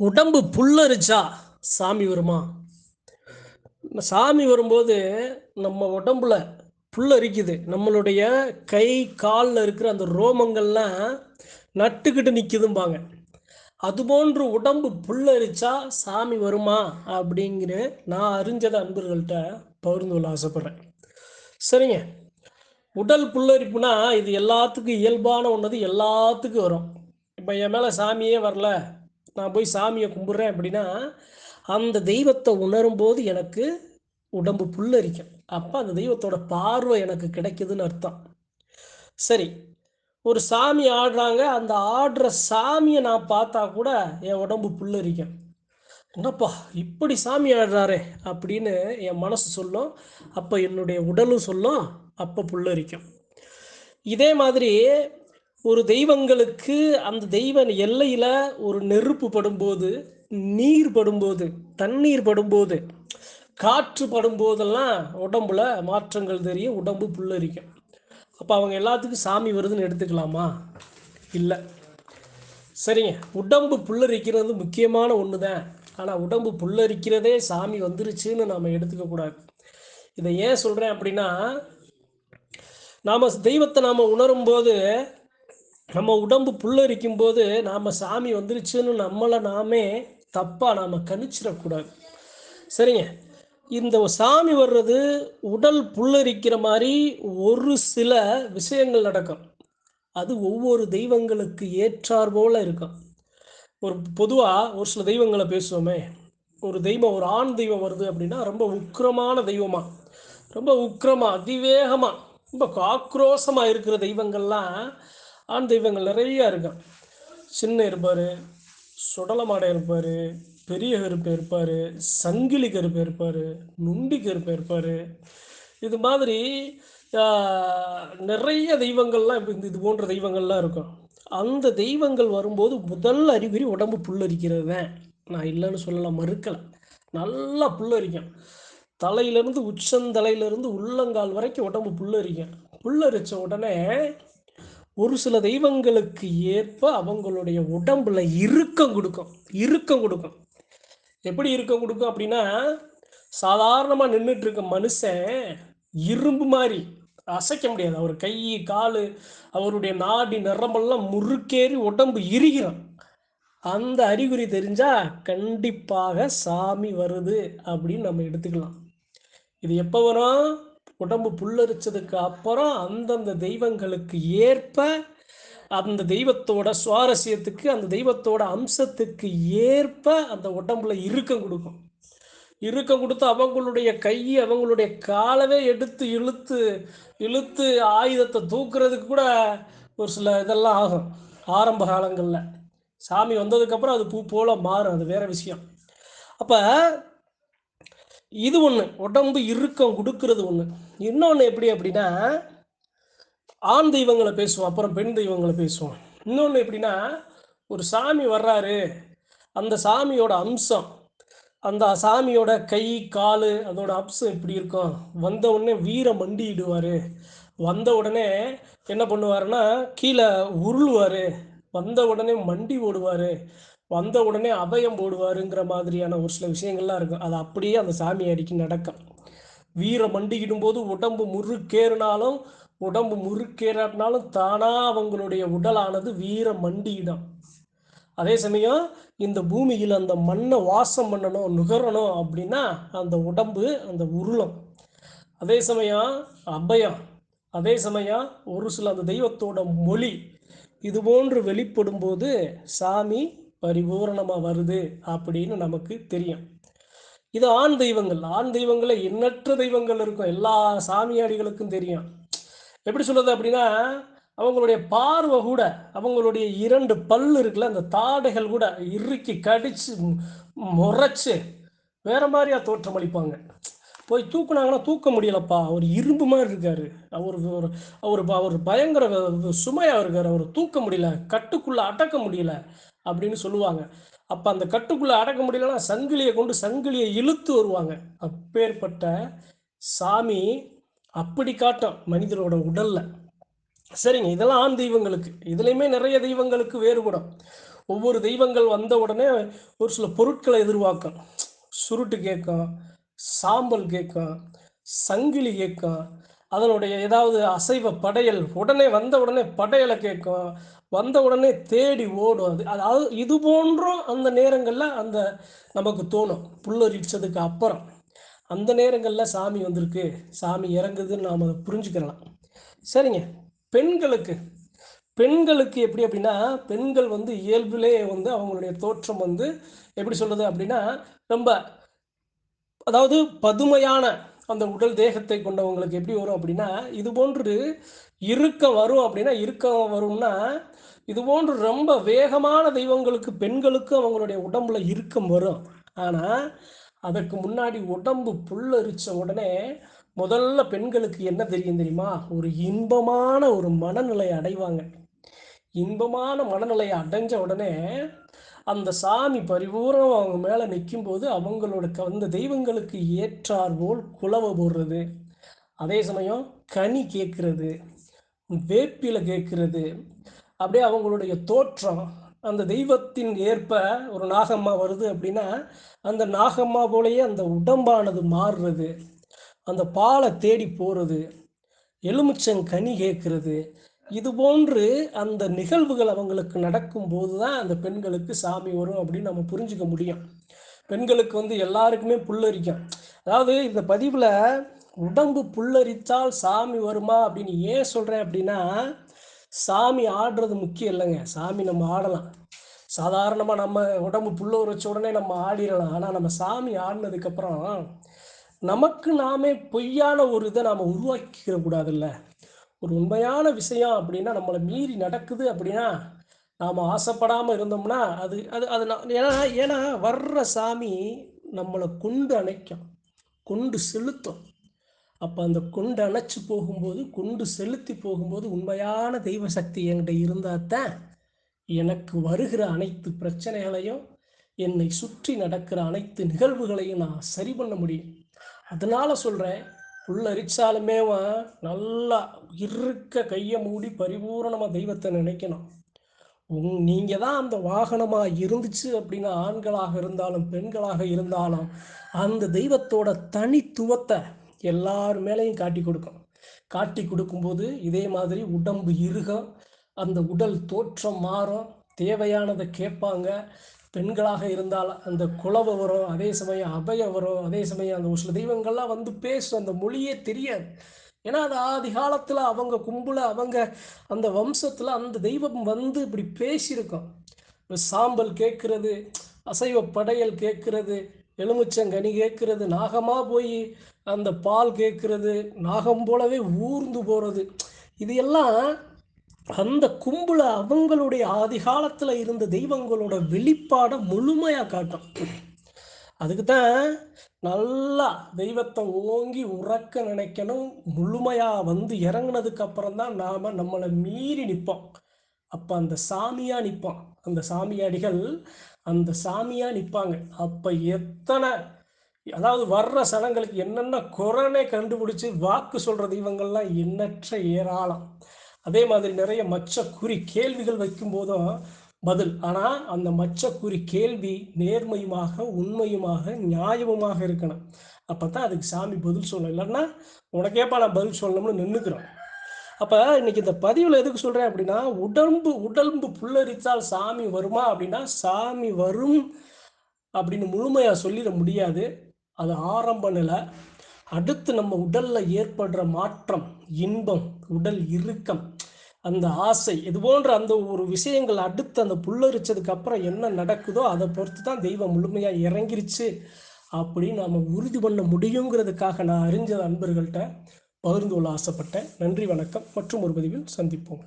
உடம்பு புல்லரிச்சா சாமி வருமா? சாமி வரும்போது நம்ம உடம்புல புல்லரிக்குது. நம்மளுடைய கை காலில் இருக்கிற அந்த ரோமங்கள்லாம் நட்டுக்கிட்டு நிற்குதும்பாங்க அதுபோன்று உடம்பு புல்லரிச்சா சாமி வருமா? அப்படிங்கிற நான் அறிஞ்சதை அன்பர்கள்ட்ட பகிர்ந்து கொள்ள ஆசைப்பட்றேன். சரிங்க. உடல் புல்லரிப்புனா இது எல்லாத்துக்கும் இயல்பான ஒன்றது எல்லாத்துக்கும் வரும். இப்போ என் மேலே சாமியே வரல. நான் போய் சாமியை கும்பிட்றேன் அப்படின்னா அந்த தெய்வத்தை உணரும் போது எனக்கு உடம்பு புல்லரிக்கும். அப்போ அந்த தெய்வத்தோட பார்வை எனக்கு கிடைக்குதுன்னு அர்த்தம். சரி ஒரு சாமி ஆடுறாங்க அந்த ஆடுற சாமியை நான் பார்த்தா கூட என் உடம்பு புல்லரிக்கும். என்னப்பா இப்படி சாமி ஆடுறாரே அப்படின்னு என் மனசு சொல்லும் அப்போ என்னுடைய உடலும் சொல்லும் அப்போ புல்லரிக்கும். இதே மாதிரி ஒரு தெய்வங்களுக்கு அந்த தெய்வ எல்லையில் ஒரு நெருப்பு படும்போது நீர் படும்போது தண்ணீர் படும்போது காற்று படும்போதெல்லாம் உடம்புல மாற்றங்கள் தெரியும் உடம்பு புல்லரிக்கும். அப்போ அவங்க எல்லாத்துக்கும் சாமி வருதுன்னு எடுத்துக்கலாமா? இல்லை. சரிங்க. உடம்பு புல்லரிக்கிறது முக்கியமான ஒன்று தான் ஆனால் உடம்பு புல்லரிக்கிறதே சாமி வந்துருச்சுன்னு நாம் எடுத்துக்கக்கூடாது இதை ஏன் சொல்கிறேன் அப்படின்னா நாம் தெய்வத்தை நாம் உணரும்போது நம்ம உடம்பு புல்லரிக்கும் போது நாம் சாமி வந்துருச்சுன்னு நம்மளை நாமே தப்பாக நாம் கணிச்சிடக்கூடாது. சரிங்க. இந்த சாமி வர்றது உடல் புல்லரிக்கிற மாதிரி ஒரு சில விஷயங்கள் நடக்கும். அது ஒவ்வொரு தெய்வங்களுக்கு ஏற்றார் போல இருக்கும். ஒரு பொதுவாக ஒரு சில தெய்வங்களை பேசுவோமே. ஒரு தெய்வம் ஒரு ஆண் தெய்வம் வருது அப்படின்னா ரொம்ப உக்கிரமான தெய்வமா? ரொம்ப உக்கிரமா அதிவேகமாக ரொம்ப ஆக்ரோஷமாக இருக்கிற தெய்வங்கள்லாம் ஆண் தெய்வங்கள் நிறையா இருக்கும் சின்ன இருப்பார் சுடலமாடை இருப்பார் பெரிய கருப்பு இருப்பார் சங்கிலி கருப்பு இருப்பார் நுண்டி கருப்பு இருப்பார். இது மாதிரி நிறைய தெய்வங்கள்லாம் இப்போ இந்த இது போன்ற தெய்வங்கள்லாம் இருக்கும். அந்த தெய்வங்கள் வரும்போது முதல் அறிகுறி உடம்பு புல்லரிக்கிறது தான் நான் இல்லைன்னு சொல்லலாம் மறுக்கலை. நல்லா புல்லரிக்கும். தலையிலேருந்து உச்சந்தலையிலேருந்து உள்ளங்கால் வரைக்கும் உடம்பு புல்லரிக்கும். புல்லரிச்ச உடனே ஒரு சில தெய்வங்களுக்கு ஏற்ப அவங்களுடைய உடம்புல இறுக்கம் கொடுக்கும். இறுக்கம் கொடுக்கும். எப்படி இறுக்கம் கொடுக்கும் அப்படின்னா சாதாரணமாக நின்றுட்டு இருக்க மனுஷன் இரும்பு மாதிரி அசைக்க முடியாது. அவர் கை கால் அவருடைய நாடி நிறமெல்லாம் முறுக்கேறி உடம்பு இறுகிறோம் அந்த அறிகுறி தெரிஞ்சா கண்டிப்பாக சாமி வருது அப்படின்னு நம்ம எடுத்துக்கலாம். இது எப்போ வரும்? உடம்பு புல்லரிச்சதுக்கு அப்புறம் அந்தந்த தெய்வங்களுக்கு ஏற்ப அந்த தெய்வத்தோட சுவாரஸ்யத்துக்கு அந்த தெய்வத்தோட அம்சத்துக்கு ஏற்ப அந்த உடம்புல இறுக்கம் கொடுக்கும். இறுக்கம் கொடுத்து அவங்களுடைய கையை அவங்களுடைய காலவே எடுத்து இழுத்து இழுத்து ஆயுதத்தை தூக்குறதுக்கு கூட ஒரு சில இதெல்லாம் ஆகும். ஆரம்ப காலங்களில். சாமி வந்ததுக்கப்புறம் அது பூ போல மாறும். அது வேற விஷயம். அப்போ இது ஒன்று உடம்பு இறுக்கம் கொடுக்கறது ஒன்று இன்னொன்று எப்படி அப்படின்னா ஆண் தெய்வங்களை பேசுவோம் அப்புறம் பெண் தெய்வங்களை பேசுவோம். இன்னொன்று எப்படின்னா ஒரு சாமி வர்றாரு. அந்த சாமியோட அம்சம் அந்த சாமியோட கை கால் அதோட அம்சம் எப்படி இருக்கும்? வந்த உடனே வீர மண்டிடுவார் வந்த உடனே என்ன பண்ணுவாருன்னா கீழே உருளுவார். வந்த உடனே மண்டி ஓடுவார். வந்த உடனே அபயம் போடுவாருங்கிற மாதிரியான ஒரு சில விஷயங்கள்லாம் இருக்கும் அது அப்படியே அந்த சாமி அடிக்கி நடக்கும். வீர மண்டிக்கிடும் போது உடம்பு முறுக்கேறினாலும் உடம்பு முறுக்கேறாட்டினாலும் தானாக அவங்களுடைய உடலானது வீர மண்டியிடும். அதே சமயம் இந்த பூமியில் அந்த மண்ணை வாசம் பண்ணணும் நுகரணும் அப்படின்னா அந்த உடம்பு அந்த உருளம். அதே சமயம் அபயம். அதே சமயம் ஒரு சில அந்த தெய்வத்தோட மொழி. இது போன்று வெளிப்படும் போது சாமி பரிபூரணமாக வருது அப்படின்னு நமக்கு தெரியும். இது ஆண் தெய்வங்கள். ஆண் தெய்வங்கள எண்ணற்ற தெய்வங்கள் இருக்கும். எல்லா சாமியாடிகளுக்கும் தெரியும். எப்படி சொல்றது அப்படின்னா அவங்களுடைய பார்வை கூட அவங்களுடைய இரண்டு பல் இருக்குல்ல அந்த தாடைகள் கூட இறுக்கி கடிச்சு முறைச்சு வேற மாதிரியா தோற்றமளிப்பாங்க போய் தூக்குனாங்கன்னா தூக்க முடியலப்பா. அவர் இரும்பு மாதிரி இருக்காரு. அவர் ஒரு அவர் அவர் பயங்கர சுமையா இருக்காரு. அவர் தூக்க முடியல. கட்டுக்குள்ள அடக்க முடியல. அப்படின்னு சொல்லுவாங்க. அப்ப அந்த கட்டுக்குள்ள அடக்க முடியலன்னா சங்கிலியை கொண்டு சங்கிலியை இழுத்து வருவாங்க. அப்பேற்பட்ட சாமி அப்படி காட்டும் மனிதரோட உடல்ல. சரிங்க இதெல்லாம் ஆண் தெய்வங்களுக்கு. இதுலையுமே நிறைய தெய்வங்களுக்கு வேறுபடும். ஒவ்வொரு தெய்வங்கள் வந்த உடனே ஒரு சில பொருட்களை எதிர்பார்க்கும். சுருட்டு கேட்கும் சாம்பல் கேட்கும் சங்கிலி கேட்கும் அதனுடைய ஏதாவது அசைவ படையல் உடனே வந்த உடனே படையலை கேட்கும் வந்த உடனே தேடி ஓடும் அது. அதாவது இது போன்றும் அந்த நேரங்களில் அந்த நமக்கு தோணும். புல்லரிச்சதுக்கு அப்புறம். அந்த நேரங்களில் சாமி வந்திருக்கு. சாமி இறங்குதுன்னு நாம் அதை புரிஞ்சுக்கிறலாம். சரிங்க. பெண்களுக்கு பெண்களுக்கு எப்படி அப்படின்னா பெண்கள் வந்து இயல்பிலே வந்து அவங்களுடைய தோற்றம் வந்து எப்படி சொல்கிறது அப்படின்னா ரொம்ப அதாவது பதுமையான அந்த உடல் தேகத்தை கொண்டவங்களுக்கு எப்படி வரும் அப்படின்னா இது போன்று இறுக்கம் வரும் அப்படின்னா இறுக்கம் வரும்னா இது போன்று ரொம்ப வேகமான தெய்வங்களுக்கு பெண்களுக்கு அவங்களுடைய உடம்புல இறுக்கம் வரும். ஆனால் அதற்கு முன்னாடி உடம்பு புல்லரிச்ச உடனே முதல்ல பெண்களுக்கு என்ன தெரியும் தெரியுமா? ஒரு இன்பமான ஒரு மனநிலை அடைவாங்க. இன்பமான மனநிலையை அடைஞ்ச உடனே அந்த சாமி பரிபூர்ணம் அவங்க மேலே நிற்கும்போது அவங்களோட அந்த தெய்வங்களுக்கு ஏற்றார் போல் குலவை போடுறது. அதே சமயம் கனி கேட்குறது வேப்பில கேட்குறது அப்படியே அவங்களுடைய தோற்றம். அந்த தெய்வத்தின் ஏற்ப ஒரு நாகம்மா வருது அப்படின்னா அந்த நாகம்மா போலயே அந்த உடம்பானது மாறுறது. அந்த பாலை தேடி போகிறது எலுமிச்சங்கனி கேட்கறது இது போன்று அந்த நிகழ்வுகள் அவங்களுக்கு நடக்கும் போது தான் அந்த பெண்களுக்கு சாமி வரும் அப்படின்னு நம்ம புரிஞ்சுக்க முடியும். பெண்களுக்கு வந்து எல்லாருக்குமே புல்லரிக்கும். அதாவது இந்த பதிவில் உடம்பு புல்லரித்தால் சாமி வருமா அப்படின்னு ஏன் சொல்கிறேன் அப்படின்னா சாமி ஆடுறது முக்கியம் இல்லைங்க. சாமி நம்ம ஆடலாம். சாதாரணமாக நம்ம உடம்பு புல்ல வச்ச உடனே நம்ம ஆடிடலாம். ஆனால் நம்ம சாமி ஆடினதுக்கப்புறம் நமக்கு நாமே பொய்யான ஒரு இதை நாம் உருவாக்கிக்கிற கூடாதுல்ல. ஒரு உண்மையான விஷயம் அப்படின்னா நம்மளை மீறி நடக்குது அப்படின்னா நாம் ஆசைப்படாமல் இருந்தோம்னா அது அது அது ஏன்னா ஏன்னா வர்ற சாமி நம்மளை கொண்டு அணைக்கும் கொண்டு செலுத்தும். அப்போ அந்த கொண்டு அணைச்சி போகும்போது கொண்டு செலுத்தி போகும்போது உண்மையான தெய்வ சக்தி என்கிட்ட இருந்தால் தான் எனக்கு வருகிற அனைத்து பிரச்சனைகளையும் என்னை சுற்றி நடக்கிற அனைத்து நிகழ்வுகளையும் நான் சரி பண்ண முடியும். அதனால் சொல்கிறேன் புல்லரிச்சாலுமே நல்லா இருக்க கையை மூடி பரிபூரணமாக தெய்வத்தை நினைக்கணும். உங் நீங்கள் தான் அந்த வாகனமாக இருந்துச்சு அப்படின்னா ஆண்களாக இருந்தாலும் பெண்களாக இருந்தாலும் அந்த தெய்வத்தோட தனித்துவத்தை எல்லார் மேலேயும் காட்டி கொடுக்கும் காட்டி கொடுக்கும்போது இதே மாதிரி உடம்பு இருகம் அந்த உடல் தோற்றம் மாறும் தேவையானதை கேட்பாங்க பெண்களாக இருந்தால் அந்த குலவை வரும் அதே சமயம் அபய வரும் அதே சமயம் அந்த ஒரு சில தெய்வங்கள்லாம் வந்து பேசும் அந்த மொழியே தெரியாது. ஏன்னா அது ஆதி காலத்தில் அவங்க கும்பல அவங்க அந்த வம்சத்தில் அந்த தெய்வம் வந்து இப்படி பேசியிருக்கோம். சாம்பல் கேட்கறது அசைவ படையல் கேட்குறது எலுமிச்சங்கனி கேட்குறது நாகமாக போய் அந்த பால் கேட்குறது நாகம் போலவே ஊர்ந்து போகிறது இது எல்லாம் அந்த கும்பல அவங்களுடைய ஆதிகாலத்தில் இருந்த தெய்வங்களோட வெளிப்பாடை முழுமையாக காட்டும். அதுக்கு தான் நல்லா தெய்வத்தை ஓங்கி உறக்க நினைக்கணும் முழுமையாக வந்து இறங்கினதுக்கு அப்புறம் தான் நாம் நம்மளை மீறி நிற்போம் அப்போ அந்த சாமியாக நிற்போம் அந்த சாமியாடிகள் அந்த சாமியாக நிற்பாங்க அப்போ எத்தனை அதாவது வர்ற சனங்களுக்கு என்னென்ன குரனை கண்டுபிடிச்சி வாக்கு சொல்கிற தெய்வங்கள்லாம் எண்ணற்ற ஏராளம். அதே மாதிரி நிறைய மச்சக்குறி கேள்விகள் வைக்கும் போதும் பதில். ஆனால் அந்த மச்சக்குறி கேள்வி நேர்மையுமாக உண்மையுமாக நியாயமுமாக இருக்கணும். அப்போ தான் அதுக்கு சாமி பதில் சொல்லணும். இல்லைன்னா உனக்கேப்பா நான் பதில் சொல்லணும்னு நின்றுக்கிறோம் அப்போ இன்னைக்கு இந்த பதிவில் எதுக்கு சொல்கிறேன் அப்படின்னா உடம்பு உடம்பு புல்லரித்தால் சாமி வருமா அப்படின்னா சாமி வரும் அப்படின்னு முழுமையாக சொல்லிட முடியாது. அது ஆரம்ப நிலை. அடுத்து நம்ம உடலில் ஏற்படுற மாற்றம் இன்பம் உடல் இறுக்கம் அந்த ஆசை இது போன்ற அந்த ஒரு விஷயங்கள் அடுத்து அந்த புல்லரிச்சதுக்கு அப்புறம் என்ன நடக்குதோ அதை பொறுத்து தான் தெய்வம் முழுமையாக இறங்கிருச்சு அப்படின்னு நாம் உறுதி பண்ண முடியுங்கிறதுக்காக நான் அறிஞ்ச நண்பர்கள்ட்ட பகிர்ந்து கொள்ள ஆசைப்பட்டேன். நன்றி வணக்கம். மற்றும் ஒரு பதிவில் சந்திப்போம்.